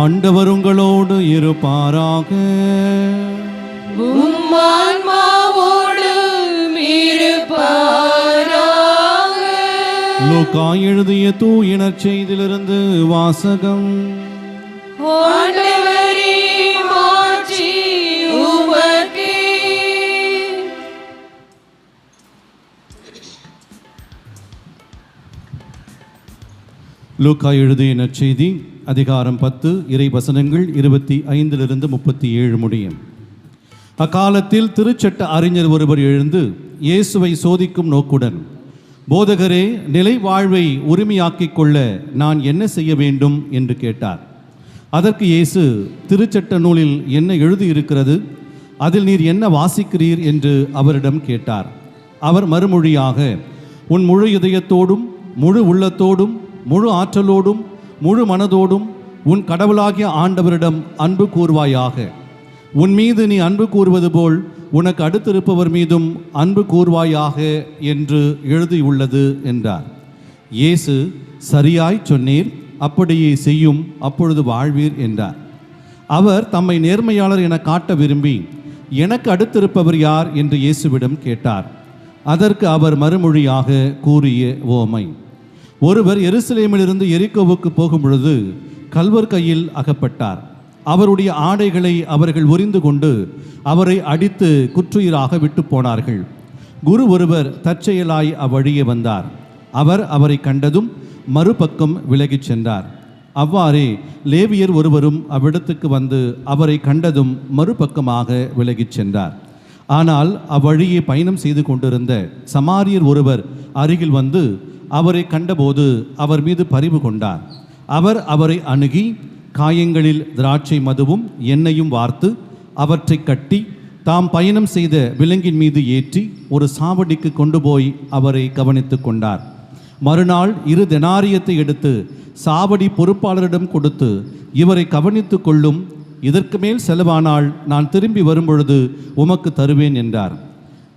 ஆண்டவர் உங்களோடு இருப்பாராக. லூக்கா எழுதிய தூயினர் செய்திலிருந்து வாசகம். லூக்கா எழுதிய நற்செய்தி அதிகாரம் பத்து இறை வசனங்கள் இருபத்தி ஐந்திலிருந்து முப்பத்தி ஏழு முடியும். அக்காலத்தில் திருச்சட்ட அறிஞர் ஒருவர் எழுந்து இயேசுவை சோதிக்கும் நோக்குடன் போதகரே நிலை வாழ்வை உரிமையாக்கிக் கொள்ள நான் என்ன செய்ய வேண்டும்? என்று கேட்டார். அதற்கு இயேசு திருச்சட்ட நூலில் என்ன எழுதியிருக்கிறது? அதில் நீர் என்ன வாசிக்கிறீர்? என்று அவரிடம் கேட்டார். அவர் மறுமொழியாக உன் முழு இதயத்தோடும் முழு உள்ளத்தோடும் முழு ஆற்றலோடும் முழு மனதோடும் உன் கடவுளாகிய ஆண்டவரிடம் அன்பு கூர்வாயாக உன் மீது நீ அன்பு கூறுவது போல் உனக்கு அடுத்திருப்பவர் மீதும் அன்பு கூர்வாயாக என்று எழுதியுள்ளது என்றார். இயேசு சரியாய் சொன்னீர் அப்படியே செய்யும் அப்பொழுது வாழ்வீர் என்றார். அவர் தம்மை நேர்மையாளர் என காட்ட விரும்பி எனக்கு அடுத்திருப்பவர் யார்? என்று இயேசுவிடம் கேட்டார். அதற்கு அவர் மறுமொழியாக கூறிய ஓமை. ஒருவர் எருசலேமிலிருந்து எரிக்கோவுக்கு போகும் பொழுது கல்வர் கையில் அகப்பட்டார். அவருடைய ஆடைகளை அவர்கள் உரிந்து கொண்டு அவரை அடித்து குற்றுயிராக விட்டு போனார்கள். குரு ஒருவர் தற்செயலாய் அவ்வழியே வந்தார். அவர் அவரை கண்டதும் மறுபக்கம் விலகிச் சென்றார். அவ்வாறே லேவியர் ஒருவரும் அவ்விடத்துக்கு வந்து அவரை கண்டதும் மறுபக்கமாக விலகிச் சென்றார். ஆனால் அவ்வழியே பயணம் செய்து கொண்டிருந்த சமாரியர் ஒருவர் அருகில் வந்து அவரை கண்டபோது அவர் மீது பரிவு கொண்டார். அவர் அவரை அணுகி காயங்களில் திராட்சை மதுவும் எண்ணெயும் வார்த்து அவற்றை கட்டி தாம் பயணம் செய்த விலங்கின் மீது ஏற்றி ஒரு சாவடிக்கு கொண்டு போய் அவரை கவனித்து கொண்டார். மறுநாள் இரு தெனாரியத்தை எடுத்து சாவடி பொறுப்பாளரிடம் கொடுத்து இவரை கவனித்து கொள்ளும் இதற்கு மேல் செலவானால் நான் திரும்பி வரும்பொழுது உமக்கு தருவேன் என்றார்.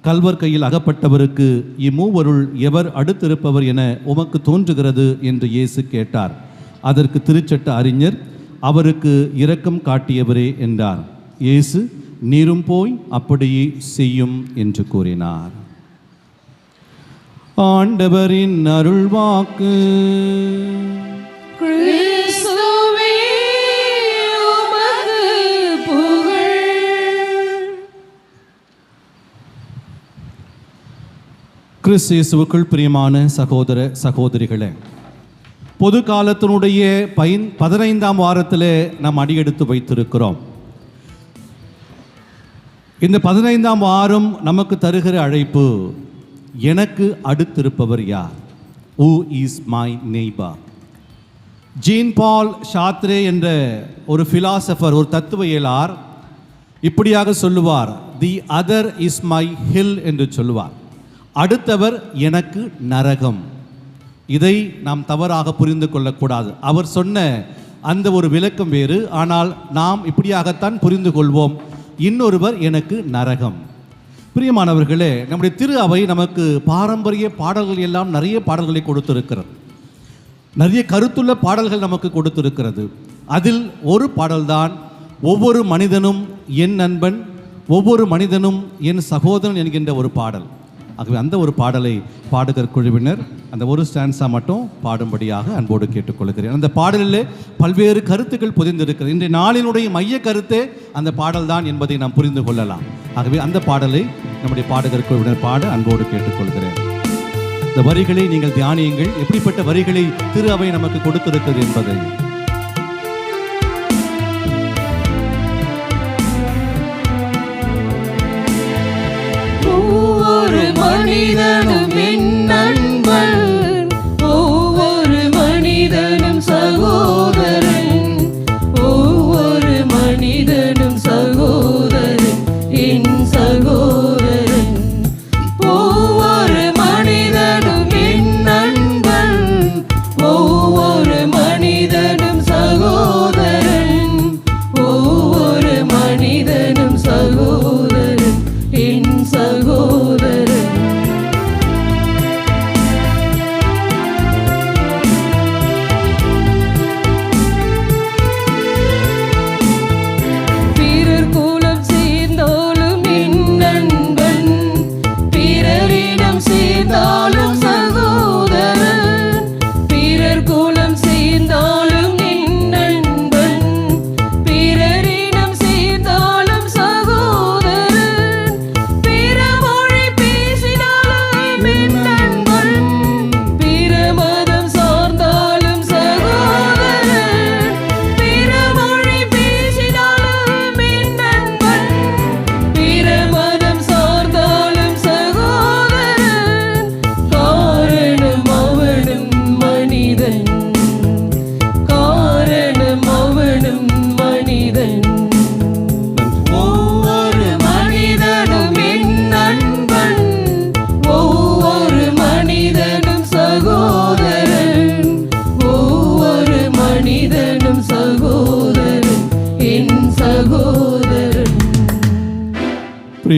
கல்வர் கையில் அகப்பட்டவருக்கு இம்மூவருள் எவர் அடுத்திருப்பவர் என உமக்கு தோன்றுகிறது என்று இயேசு கேட்டார். அதற்கு திருச்சட்ட அறிஞர் அவருக்கு இரக்கம் காட்டியவரே என்றார். இயேசு நீரும் போய் அப்படியே செய்யும் என்று கூறினார். ஆண்டவரின் அருள்வாக்கு கிறிஸ்து இயேசுவுக்குள் பிரியமான சகோதர சகோதரிகளே பொது காலத்தினுடைய பயன் பதினைந்தாம் வாரத்தில் நாம் அடியெடுத்து வைத்திருக்கிறோம். இந்த பதினைந்தாம் வாரம் நமக்கு தருகிற அழைப்பு எனக்கு அடுத்திருப்பவர் யார்? Who is my neighbour Jean Paul Sartre என்ற ஒரு ஃபிலாசபர் ஒரு தத்துவவியலார் இப்படியாக சொல்லுவார் the other is my hell என்று சொல்லுவார். அடுத்தவர் எனக்கு நரகம். இதை நாம் தவறாக புரிந்து கொள்ளக்கூடாது. அவர் சொன்ன அந்த ஒரு விளக்கம் வேறு. ஆனால் நாம் இப்படியாகத்தான் புரிந்து கொள்வோம். இன்னொருவர் எனக்கு நரகம். பிரியமானவர்களே நம்முடைய திரு அவை நமக்கு பாரம்பரிய பாடல்கள் எல்லாம் நிறைய பாடல்களை கொடுத்திருக்கிறது. நிறைய கருத்துள்ள பாடல்கள் நமக்கு கொடுத்திருக்கிறது. அதில் ஒரு பாடல்தான் ஒவ்வொரு மனிதனும் என் நண்பன் ஒவ்வொரு மனிதனும் என் சகோதரன் என்கின்ற ஒரு பாடல். ஆகவே அந்த ஒரு பாடலை பாடுகர் குழுவினர் அந்த ஒரு ஸ்டான்ஸாக மட்டும் பாடும்படியாக அன்போடு கேட்டுக்கொள்கிறேன். அந்த பாடலிலே பல்வேறு கருத்துக்கள் புதிந்திருக்கிறது. இன்றைய நாளினுடைய மைய கருத்தே அந்த பாடல் தான் என்பதை நாம் புரிந்து கொள்ளலாம். ஆகவே அந்த பாடலை நம்முடைய பாடகர் குழுவினர் பாட அன்போடு கேட்டுக்கொள்கிறேன். இந்த வரிகளை நீங்கள் தியானியுங்கள். எப்படிப்பட்ட வரிகளை திரு அவை நமக்கு கொடுத்திருக்கிறது என்பதை மனிதனும் என்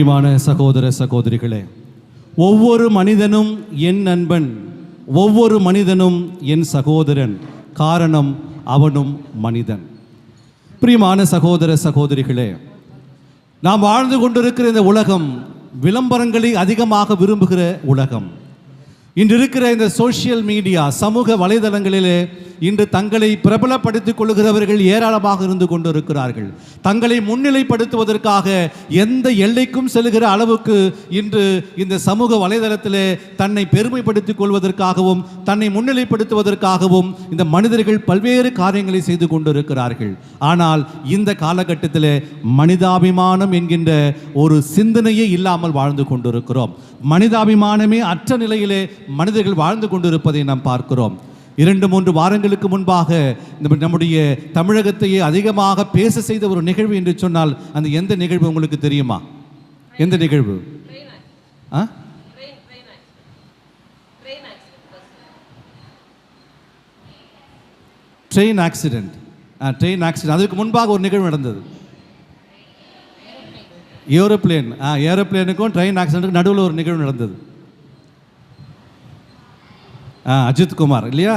பிரியமான சகோதர சகோதரிகளே ஒவ்வொரு மனிதனும் என் நண்பன் ஒவ்வொரு மனிதனும் என் சகோதரன் காரணம் அவனும் மனிதன். பிரியமான சகோதர சகோதரிகளே நாம் வாழ்ந்து கொண்டிருக்கிற இந்த உலகம் விளம்பரங்களை அதிகமாக விரும்புகிற உலகம். இன்று இருக்கிற இந்த சோசியல் மீடியா சமூக வலைதளங்களிலே இன்று தங்களை பிரபலப்படுத்திக் கொள்கிறவர்கள் ஏராளமாக இருந்து கொண்டிருக்கிறார்கள். தங்களை முன்னிலைப்படுத்துவதற்காக எந்த எல்லைக்கும் செல்கிற அளவுக்கு இன்று இந்த சமூக வலைதளத்தில் தன்னை பெருமைப்படுத்திக் கொள்வதற்காகவும் தன்னை முன்னிலைப்படுத்துவதற்காகவும் இந்த மனிதர்கள் பல்வேறு காரியங்களை செய்து கொண்டிருக்கிறார்கள். ஆனால் இந்த காலகட்டத்தில் மனிதாபிமானம் என்கின்ற ஒரு சிந்தனையே இல்லாமல் வாழ்ந்து கொண்டிருக்கிறோம். மனிதாபிமானமே அற்ற நிலையிலே மனிதர்கள் வாழ்ந்து கொண்டிருப்பதை நாம் பார்க்கிறோம். இரண்டு மூன்று வாரங்களுக்கு முன்பாக இந்த நம்முடைய தமிழகத்தையே அதிகமாக பேச செய்த ஒரு நிகழ்வு என்று சொன்னால் அந்த எந்த நிகழ்வு உங்களுக்கு தெரியுமா? எந்த நிகழ்வு? ஆ? ட்ரெயின் ஆக்சிடென்ட் ட்ரெயின் ஆக்சிடென்ட் அதுக்கு முன்பாக ஒரு நிகழ்வு நடந்தது. ஏரோப்ளேன் ஆ ஏரோப்ளேனுக்கும் ட்ரெயின் ஆக்சிடென்ட்டுக்கும் நடுவில் ஒரு நிகழ்வு நடந்தது. அஜித்குமார் இல்லையா?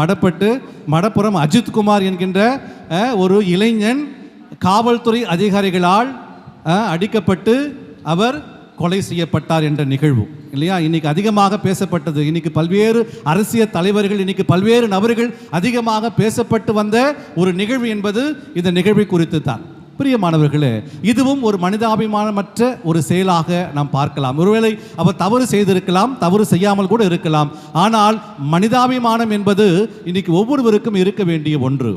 மடப்பட்டு மடப்புறம் அஜித் குமார் என்கின்ற ஒரு இளைஞன் காவல்துறை அதிகாரிகளால் அடிக்கப்பட்டு அவர் கொலை செய்யப்பட்டார் என்ற நிகழ்வு இல்லையா? இன்னைக்கு அதிகமாக பேசப்பட்டது. இன்னைக்கு பல்வேறு அரசியல் தலைவர்கள் இன்னைக்கு பல்வேறு நபர்கள் அதிகமாக பேசப்பட்டு வந்த ஒரு நிகழ்வு என்பது இந்த நிகழ்வை குறித்து தான் பிரியமானவர்களே இதுவும் ஒரு மனிதாபிமானமற்ற ஒரு செயலாக நாம் பார்க்கலாம். ஒருவேளை அவர் தவறு செய்திருக்கலாம் தவறு செய்யாமல் கூட இருக்கலாம். ஆனால் மனிதாபிமானம் என்பது இன்னைக்கு ஒவ்வொருவருக்கும் இருக்க வேண்டிய ஒன்று.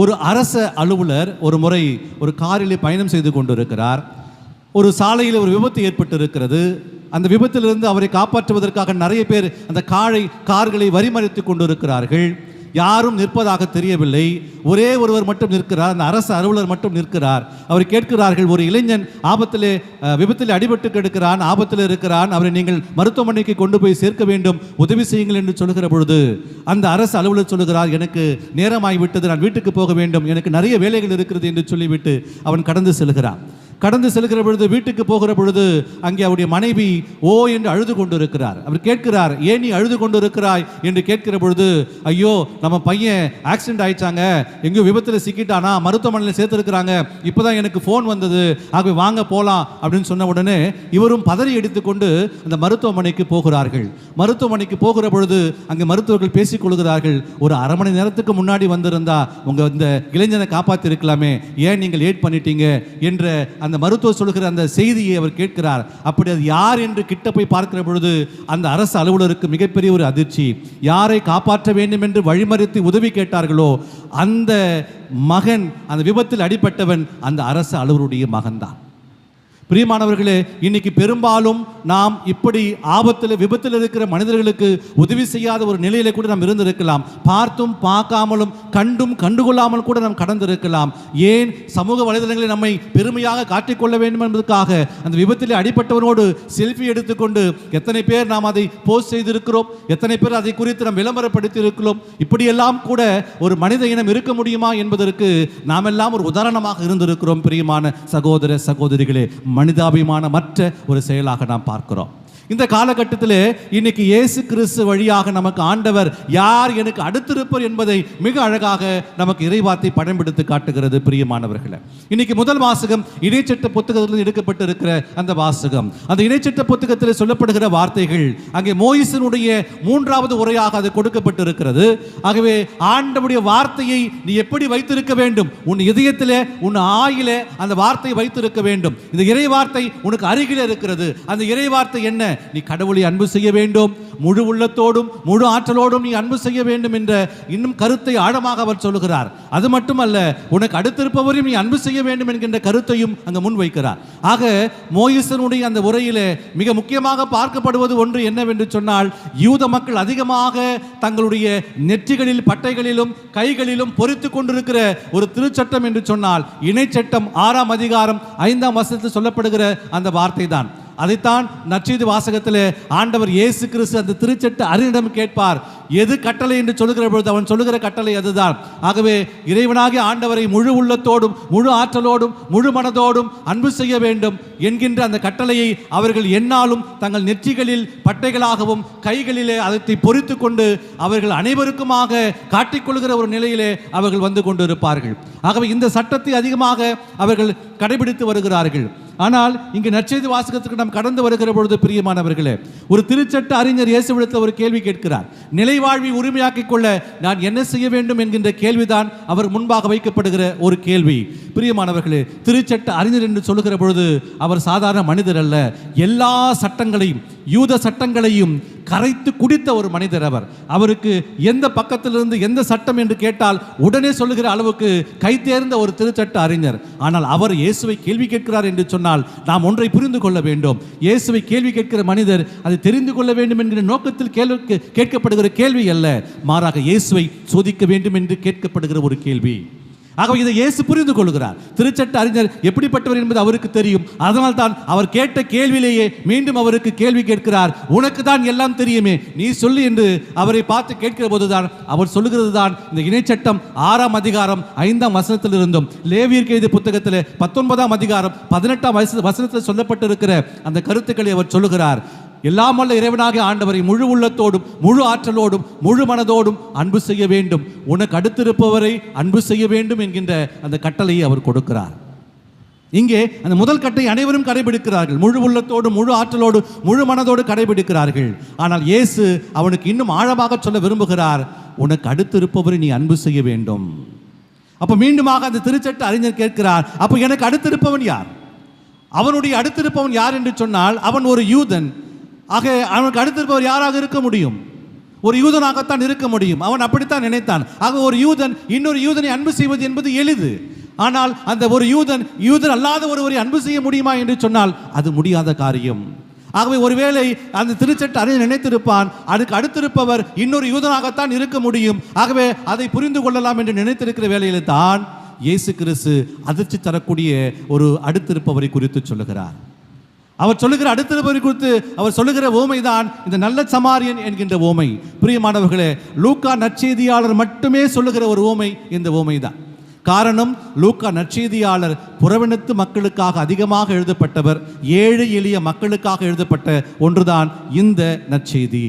ஒரு அரச அலுவலர் ஒரு முறை ஒரு காரிலே பயணம் செய்து கொண்டிருக்கிறார். ஒரு சாலையில் ஒரு விபத்து ஏற்பட்டு இருக்கிறது அந்த விபத்திலிருந்து அவரை காப்பாற்றுவதற்காக நிறைய பேர் அந்த காரை கார்களை வரிமறித்து கொண்டிருக்கிறார்கள். யாரும் நிற்பதாக தெரியவில்லை. ஒரே ஒருவர் மட்டும் நிற்கிறார். அந்த அரசு அலுவலர் மட்டும் நிற்கிறார். அவர் கேட்கிறார்கள் ஒரு இளைஞன் ஆபத்திலே விபத்தில் அடிபட்டு கெடுக்கிறான் ஆபத்தில் இருக்கிறான். அவரை நீங்கள் மருத்துவமனைக்கு கொண்டு போய் சேர்க்க வேண்டும். உதவி செய்யுங்கள் என்று சொல்லுகிற பொழுது அந்த அரசு அலுவலர் சொல்லுகிறார் எனக்கு நேரமாகிவிட்டது நான் வீட்டுக்கு போக வேண்டும். எனக்கு நிறைய வேலைகள் இருக்கிறது என்று சொல்லிவிட்டு அவன் கடந்து செல்கிறான். கடந்து செல்கிற பொழுது வீட்டுக்கு போகிற பொழுது அங்கே அவருடைய மனைவி ஓ என்று அழுது கொண்டிருக்கிறார். அவர் கேட்கிறார் ஏன் நீ அழுது கொண்டிருக்கிறாய்? என்று கேட்கிற பொழுது ஐயோ நம்ம பையன் ஆக்சிடென்ட் ஆயிடுச்சாங்க எங்கேயோ விபத்தில் சிக்கிட்டானா? மருத்துவமனையில் சேர்த்துருக்கிறாங்க. இப்போதான் எனக்கு ஃபோன் வந்தது. ஆகவே வாங்க போகலாம் அப்படின்னு சொன்ன உடனே இவரும் பதறி எடுத்துக்கொண்டு அந்த மருத்துவமனைக்கு போகிறார்கள். மருத்துவமனைக்கு போகிற பொழுது அங்கே மருத்துவர்கள் பேசிக்கொள்கிறார்கள் ஒரு அரை மணி நேரத்துக்கு முன்னாடி வந்திருந்தா உங்கள் இந்த இளைஞனை காப்பாற்றி இருக்கலாமே ஏன் நீங்கள் லேட் பண்ணிட்டீங்க? என்ற அந்த மருத்துவர் சொல்கிற அந்த செய்தியை அவர் கேட்கிறார். அப்படி அது யார் என்று கிட்ட போய் பார்க்கிற பொழுது அந்த அரசு அலுவலருக்கு மிகப்பெரிய ஒரு அதிர்ச்சி. யாரை காப்பாற்ற வேண்டும் என்று வழிமறித்து உதவி கேட்டார்களோ அந்த மகன் அந்த விபத்தில் அடிபட்டவன் அந்த அரசு அலுவலருடைய மகன்தான். பிரியமானவர்களே இன்னைக்கு பெரும்பாலும் நாம் இப்படி ஆபத்தில் விபத்தில் இருக்கிற மனிதர்களுக்கு உதவி செய்யாத ஒரு நிலையில கூட நாம் இருந்திருக்கலாம். பார்த்தும் பார்க்காமலும் கண்டும் கண்டுகொள்ளாமல் கூட நாம் கடந்திருக்கலாம். ஏன்? சமூக வலைதளங்களில் நம்மை பெருமையாக காட்டிக்கொள்ள வேண்டும் என்பதற்காக அந்த விபத்தில் அடிப்பட்டவனோடு செல்ஃபி எடுத்துக்கொண்டு எத்தனை பேர் நாம் அதை போஸ்ட் செய்திருக்கிறோம் எத்தனை பேர் அதை குறித்து நாம் விளம்பரப்படுத்தி இருக்கிறோம் இப்படியெல்லாம் கூட ஒரு மனித இனம் இருக்க முடியுமா என்பதற்கு நாம் எல்லாம் ஒரு உதாரணமாக இருந்திருக்கிறோம் பிரியமான சகோதர சகோதரிகளே. மனிதாபிமானமற்ற ஒரு செயலாக நாம் பார்க்கிறோம். இந்த காலகட்டத்திலே இன்னைக்கு இயேசு கிறிஸ்து வழியாக நமக்கு ஆண்டவர் யார் எனக்கு அடுத்திருப்பர் என்பதை மிக அழகாக நமக்கு இறைவார்த்தை படம் பிடித்து காட்டுகிறது பிரியமானவர்களை. இன்னைக்கு முதல் வாசகம் இணைச்சட்ட புத்தகத்தில் எடுக்கப்பட்டு இருக்கிற அந்த வாசகம். அந்த இணைச்சட்ட புத்தகத்தில் சொல்லப்படுகிற வார்த்தைகள் அங்கே மோயிசனுடைய மூன்றாவது உரையாக அது கொடுக்கப்பட்டு இருக்கிறது ஆகவே ஆண்டவுடைய வார்த்தையை நீ எப்படி வைத்திருக்க வேண்டும்? உன் இதயத்தில் உன் ஆயிலே அந்த வார்த்தையை வைத்திருக்க வேண்டும். இந்த இறை வார்த்தை உனக்கு அருகில் இருக்கிறது. அந்த இறை வார்த்தை என்ன? நீ கடவுளை அன்பு செய்ய வேண்டும். முழு உள்ளத்தோடும் முழு ஆற்றலோடும் நீ அன்பு செய்ய வேண்டும் என்ற இன்னும் கருத்தை ஆழமாக அவர் சொல்லுகிறார். அது மட்டுமல்ல உனக்கு அடுத்திருப்பவரையும் நீ அன்பு செய்ய வேண்டும் என்கின்ற கருத்தையும் அங்க முன்வைக்கிறார் ஆக மோயிசனுடைய அந்த உரையிலே மிக முக்கியமாக பார்க்கப்படுவது ஒன்று என்னவென்று சொன்னால் யூத மக்கள் அதிகமாக தங்களுடைய நெற்றிகளில் பட்டைகளிலும் கைகளிலும் பொறித்து கொண்டிருக்கிற ஒரு திருச்சட்டம் என்று சொன்னால் இணைச்சட்டம் ஆறாம் அதிகாரம் ஐந்தாம் வசத்தில் சொல்லப்படுகிற அந்த வார்த்தை தான் அதைத்தான் நற்செய்தி வாசகத்தில் ஆண்டவர் இயேசு கிறிஸ்து அந்த திருச்செட்டு அறிஞரிடம் கேட்பார். எது கட்டளை என்று சொல்லுகிற பொழுது அவன் சொல்லுகிற கட்டளை அதுதான். ஆகவே இறைவனாகிய ஆண்டவரை முழு உள்ளத்தோடும் முழு ஆற்றலோடும் முழு மனதோடும் அன்பு செய்ய வேண்டும் என்கின்ற அந்த கட்டளையை அவர்கள் எண்ணாலும் தங்கள் நெற்றிகளில் பட்டைகளாகவும் கைகளிலே அதை பொறித்து கொண்டு அவர்கள் அனைவருக்குமாக காட்டிக்கொள்கிற ஒரு நிலையிலே அவர்கள் வந்து கொண்டிருப்பார்கள். ஆகவே இந்த சட்டத்தை அதிகமாக அவர்கள் கடைபிடித்து வருகிறார்கள். ஆனால் இங்கு நற்செய்தி வாசகத்துக்கு நாம் கடந்து வருகிற பொழுது பிரியமானவர்களே ஒரு திருச்சட்ட அறிஞர் இயேசுவிடத்தில் ஒரு கேள்வி கேட்கிறார். நிலைவாழ்வை உரிமையாக்கிக் கொள்ள நான் என்ன செய்ய வேண்டும் என்கின்ற கேள்விதான் அவர் முன்பாக வைக்கப்படுகிற ஒரு கேள்வி. பிரியமானவர்களே திருச்சட்ட அறிஞர் என்று சொல்லுகிற பொழுது அவர் சாதாரண மனிதர் அல்ல. எல்லா சட்டங்களையும் யூத சட்டங்களையும் கரைத்து குடித்த ஒரு மனிதர் அவர். அவருக்கு எந்த பக்கத்திலிருந்து எந்த சட்டம் என்று கேட்டால் உடனே சொல்லுகிற அளவுக்கு கை தேர்ந்த ஒரு திருச்சட்ட அறிஞர். ஆனால் அவர் இயேசுவை கேள்வி கேட்கிறார் என்று சொன்னால் நாம் ஒன்றை புரிந்து கொள்ள வேண்டும். இயேசுவை கேள்வி கேட்கிற மனிதர் அதை தெரிந்து கொள்ள வேண்டும் என்கிற நோக்கத்தில் கேள்வி கேட்கப்படுகிற கேள்வி அல்ல. மாறாக இயேசுவை சோதிக்க வேண்டும் என்று கேட்கப்படுகிற ஒரு கேள்வி. ஆகவே இதை இயேசு புரிந்து கொள்கிறார் திருச்சட்ட அறிஞர் எப்படிப்பட்டவர் என்பது அவருக்கு தெரியும். அதனால் தான் அவர் கேட்ட கேள்வியிலேயே மீண்டும் அவருக்கு கேள்வி கேட்கிறார். உனக்கு தான் எல்லாம் தெரியுமே. நீ சொல்லு என்று அவரை பார்த்து கேட்கிற போதுதான் அவர் சொல்லுகிறது தான் இந்த இணைச்சட்டம் ஆறாம் அதிகாரம் ஐந்தாம் வசனத்தில் இருந்தும் லேவியர் எழுதிய புத்தகத்தில் பத்தொன்பதாம் அதிகாரம் பதினெட்டாம் வயசு வசனத்தில் சொல்லப்பட்டிருக்கிற அந்த கருத்துக்களை அவர் சொல்லுகிறார். எல்லாம் வல்ல இறைவனாக ஆண்டவரை முழு உள்ளத்தோடும் முழு ஆற்றலோடும் முழு மனதோடும் அன்பு செய்ய வேண்டும். உனக்கு அடுத்திருப்பவரை அன்பு செய்ய வேண்டும் என்கின்ற அந்த கட்டளையை அவர் கொடுக்கிறார். இங்கே அந்த முதல் கட்டை அனைவரும் கடைபிடிக்கிறார்கள். முழு உள்ளத்தோடு முழு ஆற்றலோடு முழு மனதோடு கடைபிடிக்கிறார்கள். ஆனால் இயேசு அவனுக்கு இன்னும் ஆழமாக சொல்ல விரும்புகிறார் உனக்கு அடுத்திருப்பவரை நீ அன்பு செய்ய வேண்டும். அப்ப மீண்டுமாக அந்த திருச்சட்டு அறிஞர் கேட்கிறார் அப்ப எனக்கு அடுத்திருப்பவன் யார்? அவனுடைய அடுத்திருப்பவன் யார் என்று சொன்னால் அவன் ஒரு யூதன். ஆக அவனுக்கு அடுத்திருப்பவர் யாராக இருக்க முடியும்? ஒரு யூதனாகத்தான் இருக்க முடியும். அவன் அப்படித்தான் நினைத்தான். ஆக ஒரு யூதன் இன்னொரு யூதனை அன்பு செய்வது என்பது எளிது. ஆனால் அந்த ஒரு யூதன் யூதன் அல்லாத ஒருவரை அன்பு செய்ய முடியுமா என்று சொன்னால் அது முடியாத காரியம். ஆகவே ஒருவேளை அந்த திருச்சட்ட அறிஞர் நினைத்திருப்பான். அதுக்கு அடுத்திருப்பவர் இன்னொரு யூதனாகத்தான் இருக்க முடியும். ஆகவே அதை புரிந்து கொள்ளலாம் என்று நினைத்திருக்கிற வேலையில தான் இயேசு கிறிஸ்து அதிர்ச்சி தரக்கூடிய ஒரு அடுத்திருப்பவரை குறித்து சொல்லுகிறார். அவர் சொல்லுகிற அடுத்திருப்பவரை குறித்து அவர் சொல்லுகிற ஓமை தான் இந்த நல்ல சமாரியன் என்கின்ற ஓமை. பிரியமானவர்களே லூக்கா நற்செய்தியாளர் மட்டுமே சொல்லுகிற ஒரு ஓமை இந்த ஓமை தான் காரணம் லூக்கா நற்செய்தியாளர் புறவினத்து மக்களுக்காக அதிகமாக எழுதப்பட்டவர் ஏழு எளிய மக்களுக்காக எழுதப்பட்ட ஒன்றுதான் இந்த நற்செய்தி.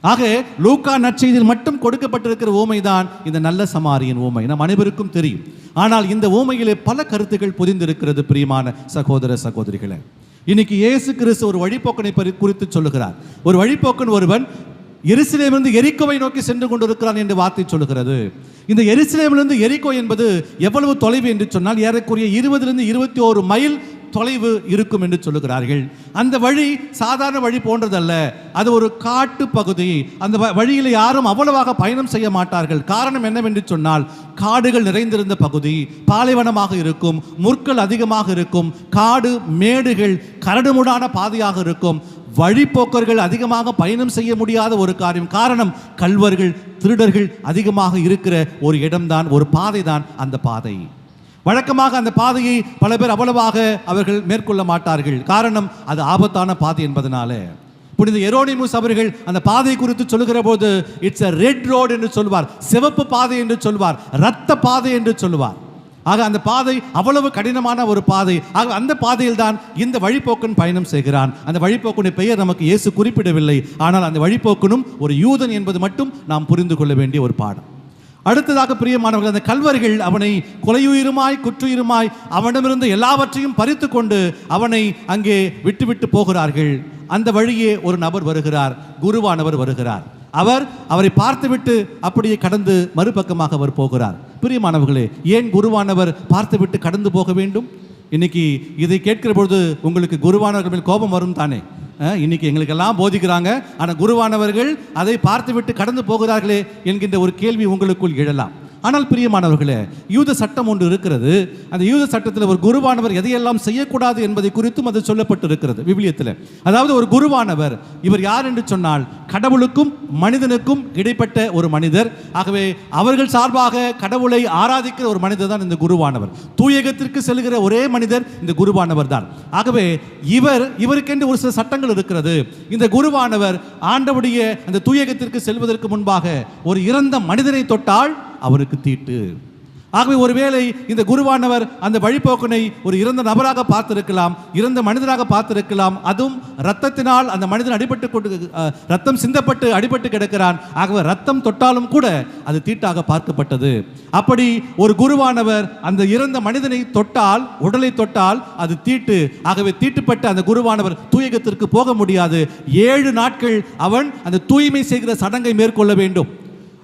ஆக லூக்கா நற்செய்தியில் மட்டும் கொடுக்கப்பட்டிருக்கிற ஓமைதான் இந்த நல்ல சமாரியன் ஓமை. நம் அனைவருக்கும் தெரியும். ஆனால் இந்த ஓமையிலே பல கருத்துக்கள் பொதிந்திருக்கிறது பிரியமான சகோதர சகோதரிகளே. இன்னைக்கு இயேசு கிறிஸ்து ஒரு வழிபோக்கனை குறித்து சொல்லுகிறார். ஒரு வழிபோக்கன் ஒருவன் எருசலேமிலிருந்து எரிக்கோவை நோக்கி சென்று கொண்டிருக்கிறான் என்று வார்த்தை சொல்லுகிறது. இந்த எருசலேமிலிருந்து எரிக்கோ என்பது எவ்வளவு தொலைவு என்று சொன்னால் ஏறக்குறைய இருபதிலிருந்து இருபத்தி ஓரு மைல் தொலைவு இருக்கும் என்று சொல்லுகிறார்கள். அந்த வழி சாதாரண வழி போன்றதல்ல. அது ஒரு காட்டு பகுதி. அந்த வ- வழியில் யாரும் அவ்வளவாக பயணம் செய்ய மாட்டார்கள். காரணம் என்னவென்று சொன்னால் காடுகள் நிறைந்திருந்த பகுதி பாலைவனமாக இருக்கும் முற்கள் அதிகமாக இருக்கும் காடு மேடுகள் கரடுமுடான பாதையாக இருக்கும். வழிப்போக்கர்கள் அதிகமாக பயணம் செய்ய முடியாத ஒரு காரியம். காரணம் கல்வர்கள் திருடர்கள் அதிகமாக இருக்கிற ஒரு இடம்தான் ஒரு பாதை தான் அந்த பாதை. வழக்கமாக அந்த பாதையை பல பேர் அவ்வளவாக அவர்கள் மேற்கொள்ள மாட்டார்கள். காரணம் அது ஆபத்தான பாதை என்பதனால. புனித எரோனிமுஸ் அவர்கள் அந்த பாதை குறித்து சொல்லுகிற போது இட்ஸ் அ ரெட் ரோடு என்று சொல்வார் சிவப்பு பாதை என்று சொல்வார் ரத்த பாதை என்று சொல்லுவார் ஆக அந்த பாதை அவ்வளவு கடினமான ஒரு பாதை. ஆக அந்த பாதையில் தான் இந்த வழிப்போக்கன் பயணம் செய்கிறான். அந்த வழிப்போக்கனுடைய பெயர் நமக்கு இயேசு குறிப்பிடவில்லை. ஆனால் அந்த வழிப்போக்கனும் ஒரு யூதன் என்பது மட்டும் நாம் புரிந்து கொள்ள வேண்டிய ஒரு பாடம். அடுத்ததாக பிரியமானவர்கள் அந்த கல்வர்கள் அவனை கொலையுயிருமாய் குற்றுயிருமாய் அவனிடமிருந்து எல்லாவற்றையும் பறித்து கொண்டு அவனை அங்கே விட்டுவிட்டு போகிறார்கள். அந்த வழியே ஒரு நபர் வருகிறார் குருவானவர் வருகிறார். அவர் அவரை பார்த்துவிட்டு அப்படியே கடந்து மறுபக்கமாக அவர் போகிறார். பிரியமானவர்களே ஏன் குருவானவர் பார்த்துவிட்டு கடந்து போக வேண்டும்? இன்னைக்கு இதை கேட்கிற பொழுது உங்களுக்கு குருவானவர்கள் மேல் கோபம் வரும் தானே இன்னைக்கு எங்களுக்கெல்லாம் போதிக்கிறாங்க. ஆனால் குருவானவர்கள் அதை பார்த்துவிட்டு கடந்து போகிறார்களே என்கின்ற ஒரு கேள்வி உங்களுக்குள் எழலாம். ஆனால் பிரியமானவர்களே யூத சட்டம் ஒன்று இருக்கிறது. அந்த யூத சட்டத்தில் ஒரு குருவானவர் எதையெல்லாம் செய்யக்கூடாது என்பதை குறித்தும் அது சொல்லப்பட்டு இருக்கிறது விவிலியத்தில். அதாவது ஒரு குருவானவர் இவர் யார் என்று சொன்னால் கடவுளுக்கும் மனிதனுக்கும் இடைப்பட்ட ஒரு மனிதர். ஆகவே அவர்கள் சார்பாக கடவுளை ஆராதிக்கிற ஒரு மனிதர் தான் இந்த குருவானவர். தூயகத்திற்கு செல்கிற ஒரே மனிதர் இந்த குருவானவர் தான். ஆகவே இவர் இவருக்கென்று ஒரு சில சட்டங்கள் இருக்கிறது. இந்த குருவானவர் ஆண்டவுடைய அந்த தூயகத்திற்கு செல்வதற்கு முன்பாக ஒரு இறந்த மனிதனை தொட்டால் அவருக்கு தீட்டு. ஆகவே ஒருவேளை இந்த குருவானவர் அந்த வழிபோக்கனை ஒரு இறந்த நபராக பார்த்திருக்கலாம் இறந்த மனிதராக பார்த்திருக்கலாம் அதுவும் ரத்தத்தினால் அந்த மனிதன் அடிபட்டு கொண்டு ரத்தம் சிந்தப்பட்டு அடிபட்டு கிடக்கிறான். ஆகவே ரத்தம் தொட்டாலும் கூட அது தீட்டாக பார்க்கப்பட்டது. அப்படி ஒரு குருவானவர் அந்த இறந்த மனிதனை தொட்டால் உடலை தொட்டால் அது தீட்டு. ஆகவே தீட்டுப்பட்ட அந்த குருவானவர் தூயகத்திற்கு போக முடியாது. ஏழு நாட்கள் அவன் அந்த தூய்மை செய்கிற சடங்கை மேற்கொள்ள வேண்டும்.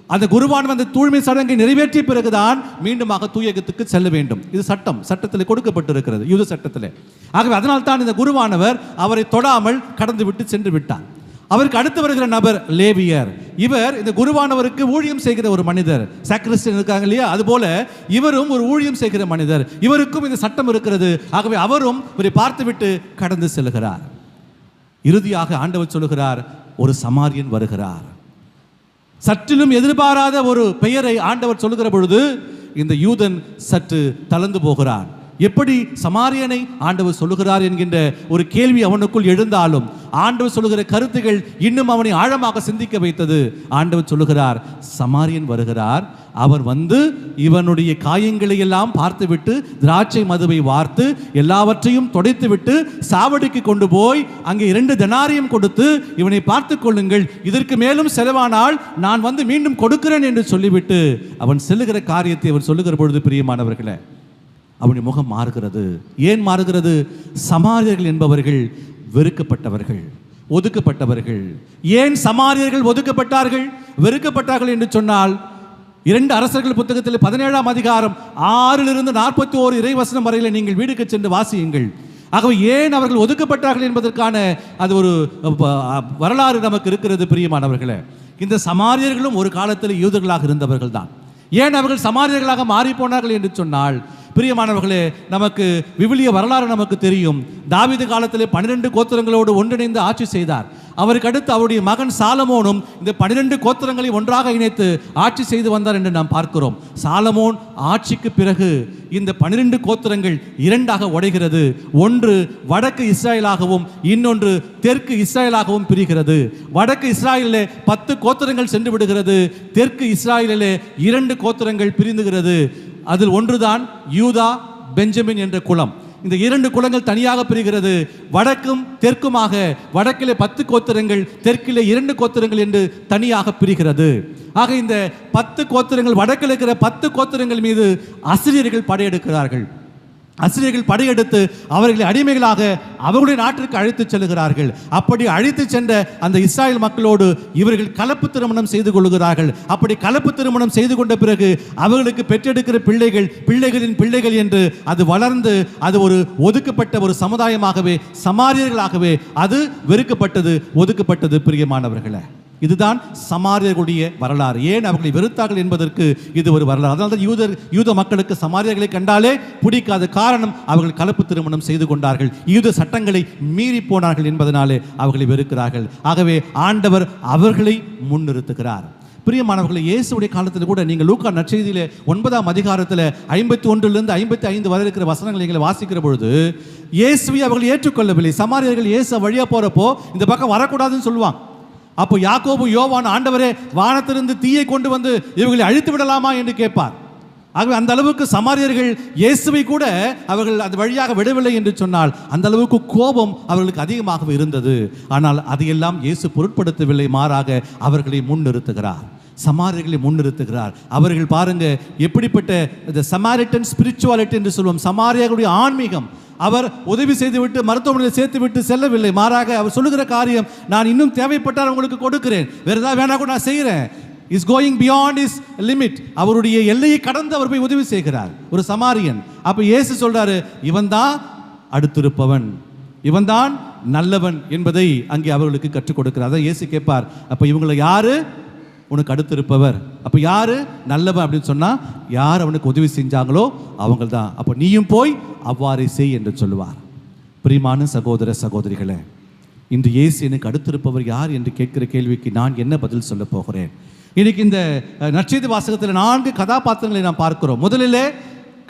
அந்த குருவான் வந்து தூய்மை சடங்கை நிறைவேற்றிய பிறகுதான் மீண்டுமாக தூயகத்துக்கு செல்ல வேண்டும். இது சட்டம். சட்டத்தில் கொடுக்கப்பட்டிருக்கிறது. யூத சட்டத்தில். ஆகவே அதனால் தான் இந்த குருவானவர் அவரை தொடாமல் கடந்து விட்டு சென்று விட்டார். அவருக்கு அடுத்து வருகிற நபர் லேவியர். இவர் இந்த குருவானவருக்கு ஊழியம் செய்கிற ஒரு மனிதர். சாக்ரிஸ்டன் இருக்காங்க இல்லையா? அதுபோல இவரும் ஒரு ஊழியம் செய்கிற மனிதர். இவருக்கும் இந்த சட்டம் இருக்கிறது. ஆகவே அவரும் இவரை பார்த்துவிட்டு கடந்து செல்கிறார். இறுதியாக ஆண்டவர் சொல்லுகிறார் ஒரு சமாரியன் வருகிறார். சற்றிலும் எதிர்பாராத ஒரு பெயரை ஆண்டவர் சொல்லுகிற பொழுது இந்த யூதன் சற்று தளர்ந்து போகிறான். எப்படி சமாரியனை ஆண்டவர் சொல்லுகிறார் என்கின்ற ஒரு கேள்வி அவனுக்குள் எழுந்தாலும் ஆண்டவர் சொல்லுகிற கருத்துகள் இன்னும் அவனை ஆழமாக சிந்திக்க வைத்தது. ஆண்டவர் சொல்லுகிறார் சமாரியன் வருகிறார் அவர் வந்து இவனுடைய காயங்களை எல்லாம் பார்த்துவிட்டு திராட்சை மதுவை வார்த்து எல்லாவற்றையும் துடைத்துவிட்டு சாவடிக்கு கொண்டு போய் அங்கே இரண்டு தெனாரியம் கொடுத்து இவனை பார்த்து கொள்ளுங்கள் இதற்கு மேலும் செலவானால் நான் வந்து மீண்டும் கொடுக்கிறேன் என்று சொல்லிவிட்டு அவன் செல்லுகிற காரியத்தை அவர் சொல்லுகிற பொழுது பிரியமானவர்களே அவனுடைய முகம் மாறுகிறது. ஏன் மாறுகிறது? சமாரியர்கள் என்பவர்கள் வெறுக்கப்பட்டவர்கள் ஒதுக்கப்பட்டவர்கள். ஏன் சமாரியர்கள் ஒதுக்கப்பட்டார்கள்? வெறுக்கப்பட்டார்கள் என்று சொன்னால் இரண்டு அரசர்கள் புத்தகத்தில் பதினேழாம் அதிகாரம் ஆறிலிருந்து நாற்பத்தி ஓரு இறைவசனம் வரையில் நீங்கள் வீடுக்கு சென்று வாசியுங்கள். ஆகவே ஏன் அவர்கள் ஒதுக்கப்பட்டார்கள் என்பதற்கான அது ஒரு வரலாறு நமக்கு இருக்கிறது பிரியமானவர்களே. இந்த சமாரியர்களும் ஒரு காலத்தில் யூதர்களாக இருந்தவர்கள் தான் ஏன் அவர்கள் சமாரியர்களாக மாறி போனார்கள் என்று சொன்னால் பிரியமானவர்களே நமக்கு விவிலிய வரலாறு நமக்கு தெரியும். தாவிது காலத்திலே பன்னிரெண்டு கோத்திரங்களோடு ஒன்றிணைந்து ஆட்சி செய்தார். அவருக்கு அடுத்து அவருடைய மகன் சாலமோனும் இந்த பன்னிரெண்டு கோத்திரங்களை ஒன்றாக இணைத்து ஆட்சி செய்து வந்தார் என்று நாம் பார்க்கிறோம். சாலமோன் ஆட்சிக்கு பிறகு இந்த பன்னிரெண்டு கோத்திரங்கள் இரண்டாக உடைகிறது. ஒன்று வடக்கு இஸ்ராயலாகவும் இன்னொன்று தெற்கு இஸ்ராயலாகவும் பிரிகிறது. வடக்கு இஸ்ராயலிலே பத்து கோத்திரங்கள் சென்று விடுகிறது. தெற்கு இஸ்ராயலிலே இரண்டு கோத்திரங்கள் பிரிந்துகிறது. அதில் ஒன்றுதான் யூதா பெஞ்சமின் என்ற குளம் இந்த இரண்டு குளங்கள் தனியாக பிரிகிறது. வடக்கும் தெற்குமாக. வடக்கிலே பத்து கோத்திரங்கள் தெற்கிலே இரண்டு கோத்திரங்கள் என்று தனியாக பிரிகிறது. ஆக இந்த பத்து கோத்திரங்கள் வடக்கில் இருக்கிற பத்து கோத்திரங்கள் மீது அசிரியர்கள் படையெடுக்கிறார்கள். அசிரியர்கள் படையெடுத்து அவர்களை அடிமைகளாக அவர்களுடைய நாட்டிற்கு அழைத்துச் செல்கிறார்கள் அப்படி அழைத்துச் சென்ற அந்த இஸ்ராயல் மக்களோடு இவர்கள் கலப்பு திருமணம் செய்து கொள்கிறார்கள் அப்படி கலப்பு திருமணம் செய்து கொண்ட பிறகு அவர்களுக்கு பெற்றெடுக்கிற பிள்ளைகள் பிள்ளைகளின் பிள்ளைகள் என்று அது வளர்ந்து அது ஒரு ஒதுக்கப்பட்ட ஒரு சமுதாயமாகவே சமாரியர்களாகவே அது வெறுக்கப்பட்டது ஒதுக்கப்பட்டது பிரியமானவர்களை. இதுதான் சமாரியர்களுடைய வரலாறு. ஏன் அவர்களை வெறுத்தார்கள் என்பதற்கு இது ஒரு வரலாறு. அதனால தான் யூதர் யூத மக்களுக்கு சமாரியர்களை கண்டாலே பிடிக்காத காரணம் அவர்கள் கலப்பு திருமணம் செய்து கொண்டார்கள். யூத சட்டங்களை மீறி போனார்கள் என்பதனாலே அவர்களை வெறுக்கிறார்கள். ஆகவே ஆண்டவர் அவர்களை முன்னிறுத்துகிறார். பிரியமானவர்களை இயேசுடைய காலத்தில் கூட நீங்கள் லூக்கா நற்செய்தியில் ஒன்பதாம் அதிகாரத்தில் ஐம்பத்தி ஒன்றிலிருந்து ஐம்பத்தி ஐந்து வரை இருக்கிற வசனங்களை நீங்கள் வாசிக்கிற பொழுது இயேசுவை அவர்கள் ஏற்றுக்கொள்ளவில்லை. சமாரியர்கள் இயேசு வழியாக போகிறப்போ இந்த பக்கம் வரக்கூடாதுன்னு சொல்லுவான். அப்போ யாக்கோபு யோவான் ஆண்டவரே வானத்திலிருந்து தீயை கொண்டு வந்து இவர்களை அழித்து விடலாமா என்று கேட்பார். ஆகவே அந்த அளவுக்கு சமாரியர்கள் இயேசுவை கூட அவர்கள் அந்த வழியாக விடவில்லை என்று சொன்னால் அந்த அளவுக்கு கோபம் அவர்களுக்கு அதிகமாக இருந்தது. ஆனால் அதையெல்லாம் இயேசு பொருட்படுத்தவில்லை மாறாக அவர்களை முன்னிறுத்துகிறார். சமாரியர்களை முன்னிறுத்துகிறார். அவர்கள் பாருங்க எப்படிப்பட்ட இந்த சமாரிட்டன் ஸ்பிரிச்சுவாலிட்டி என்று சொல்லுவோம் சமாரியர்களுடைய ஆன்மீகம் அவர் உதவி செய்துவிட்டு மருத்துவமனையில் சேர்த்து விட்டு செல்லவில்லை. மாறாக அவர் சொல்லுகிற காரியம் நான் இன்னும் தேவைப்பட்டால் உங்களுக்கு கொடுக்கிறேன். வேறு ஏதாவது வேணா கூட நான் செய்கிறேன். Is going beyond is limit அவருடைய எல்லையை கடந்து அவர் போய் உதவி செய்கிறார். ஒரு சமாரியன். அப்போ இயேசு சொல்றாரு இவன் தான் அடுத்திருப்பவன். இவன்தான் நல்லவன் என்பதை அங்கே அவர்களுக்கு கற்றுக் கொடுக்கிறார். அதான் இயேசு கேட்பார். அப்போ இவங்களை யாரு? உனக்கு அடுத்து இருப்பவர் அப்போ யார்? நல்லவன் அப்படின்னு சொன்னால் யார் அவனுக்கு உதவி செஞ்சாங்களோ அவங்க தான் அப்போ நீயும் போய் அவ்வாறே செய் என்று சொல்லுவார். பிரிமான சகோதர சகோதரிகளே இன்று இயேசு எனக்கு அடுத்திருப்பவர் யார் என்று கேட்கிற கேள்விக்கு நான் என்ன பதில் சொல்ல போகிறேன்? இன்னைக்கு இந்த நட்சத்திர வாசகத்தில் நான்கு கதாபாத்திரங்களை நாம் பார்க்கிறோம். முதலிலே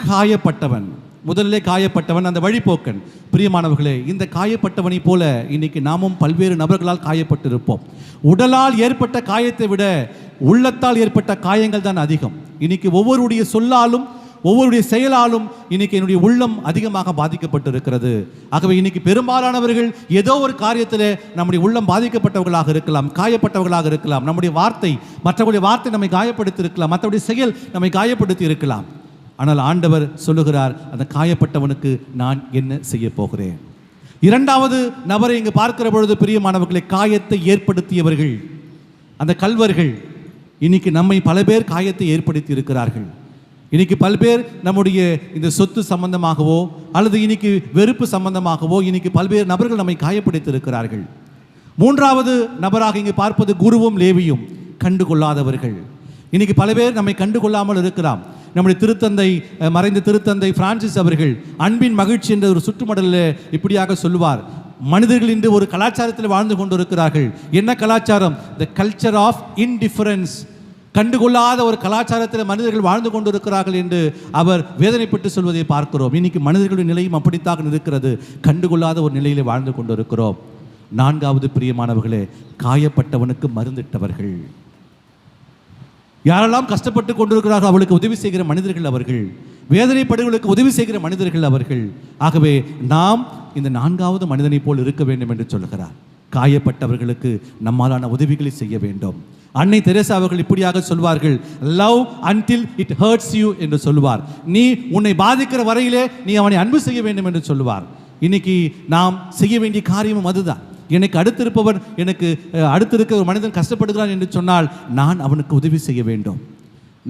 காயப்பட்டவன். முதலிலே காயப்பட்டவன் அந்த வழிபோக்கன் பிரியமானவர்களே இந்த காயப்பட்டவனை போல இன்னைக்கு நாமும் பல்வேறு நபர்களால் காயப்பட்டிருப்போம். உடலால் ஏற்பட்ட காயத்தை விட உள்ளத்தால் ஏற்பட்ட காயங்கள் தான் அதிகம். இன்னைக்கு ஒவ்வொருடைய சொல்லாலும் ஒவ்வொருடைய செயலாலும் இன்னைக்கு என்னுடைய உள்ளம் அதிகமாக பாதிக்கப்பட்டிருக்கிறது. ஆகவே இன்னைக்கு பெரும்பாலானவர்கள் ஏதோ ஒரு காரியத்தில் நம்முடைய உள்ளம் பாதிக்கப்பட்டவர்களாக இருக்கலாம் காயப்பட்டவர்களாக இருக்கலாம். நம்முடைய வார்த்தை மற்றவருடைய வார்த்தை நம்மை காயப்படுத்தி இருக்கலாம் மற்றவருடைய செயல் நம்மை காயப்படுத்தி இருக்கலாம் ஆனால் ஆண்டவர் சொல்லுகிறார் அந்த காயப்பட்டவனுக்கு நான் என்ன செய்ய போகிறேன்? இரண்டாவது நபரை இங்கு பார்க்கிற பொழுது பிரியமானவர்களை காயத்தை ஏற்படுத்தியவர்கள் அந்த கல்வர்கள் இன்னைக்கு நம்மை பல பேர் காயத்தை ஏற்படுத்தி இருக்கிறார்கள் இன்னைக்கு பல பேர் நம்முடைய இந்த சொத்து சம்பந்தமாகவோ அல்லது இன்னைக்கு வெறுப்பு சம்பந்தமாகவோ இன்னைக்கு பல்வேறு நபர்கள் நம்மை காயப்படுத்தி இருக்கிறார்கள் மூன்றாவது நபராக இங்கு பார்ப்பது குருவும் லேவியும் கண்டுகொள்ளாதவர்கள். இன்னைக்கு பல பேர் நம்மை கண்டுகொள்ளாமல் இருக்கிறான் நம்முடைய திருத்தந்தை மறைந்த திருத்தந்தை பிரான்சிஸ் அவர்கள் அன்பின் மகிழ்ச்சி என்ற ஒரு சுற்றுமடலில் இப்படியாக சொல்லுவார். மனிதர்கள் இன்று ஒரு கலாச்சாரத்தில் வாழ்ந்து கொண்டிருக்கிறார்கள். என்ன கலாச்சாரம்? த கல்ச்சர் ஆஃப் இன்டிஃபரன்ஸ் கண்டுகொள்ளாத ஒரு கலாச்சாரத்தில் மனிதர்கள் வாழ்ந்து கொண்டிருக்கிறார்கள் என்று அவர் வேதனைப்பட்டு சொல்வதை பார்க்கிறோம். இன்னைக்கு மனிதர்களுடைய நிலையும் அப்படித்தான் இருக்கிறது கண்டுகொள்ளாத ஒரு நிலையில் வாழ்ந்து கொண்டிருக்கிறோம். நான்காவது பிரியமானவர்களே காயப்பட்டவனுக்கு மருந்திட்டவர்கள். யாரெல்லாம் கஷ்டப்பட்டு கொண்டிருக்கிறார்கள் அவளுக்கு உதவி செய்கிற மனிதர்கள் அவர்கள். வேதனைப்படுகளுக்கு உதவி செய்கிற மனிதர்கள் அவர்கள். ஆகவே நாம் இந்த நான்காவது மனிதனைப் போல் இருக்க வேண்டும் என்று சொல்லுகிறார். காயப்பட்டவர்களுக்கு நம்மாலான உதவிகளை செய்ய வேண்டும். அன்னை தெரேசா அவர்கள் இப்படியாக சொல்வார்கள் love until it hurts you என்று சொல்லுவார். நீ உன்னை பாதிக்கிற வரையிலே நீ அவனை அன்பு செய்ய வேண்டும் என்று சொல்லுவார். இன்னைக்கு நாம் செய்ய வேண்டிய காரியமும் அதுதான். எனக்கு அடுத்திருப்பவர் எனக்கு அடுத்திருக்க ஒரு மனிதன் கஷ்டப்படுகிறான் என்று சொன்னால் நான் அவனுக்கு உதவி செய்ய வேண்டும்.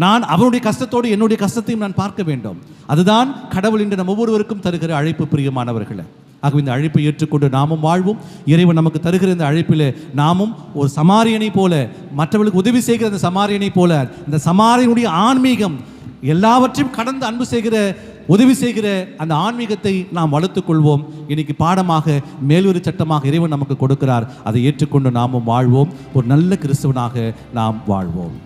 நான் அவனுடைய கஷ்டத்தோடு என்னுடைய கஷ்டத்தையும் நான் பார்க்க வேண்டும். அதுதான் கடவுள் என்று நம்ம ஒவ்வொருவருக்கும் தருகிற அழைப்பு பிரியமானவர்களை. ஆகவே இந்த அழைப்பை ஏற்றுக்கொண்டு நாமும் வாழ்வோம். இறைவன் நமக்கு தருகிற இந்த அழைப்பில் நாமும் ஒரு சமாரியனை போல மற்றவர்களுக்கு உதவி செய்கிற அந்த சமாரியனை போல இந்த சமாரியனுடைய ஆன்மீகம் எல்லாவற்றையும் கடந்து அன்பு செய்கிற உதவி செய்கிற அந்த ஆன்மீகத்தை நாம் வளர்த்துக்கொள்வோம். இன்னைக்கு பாடமாக மேலொரு சட்டமாக இறைவன் நமக்கு கொடுக்கிறார். அதை ஏற்றுக்கொண்டு நாமும் வாழ்வோம். ஒரு நல்ல கிறிஸ்தவனாக நாம் வாழ்வோம்.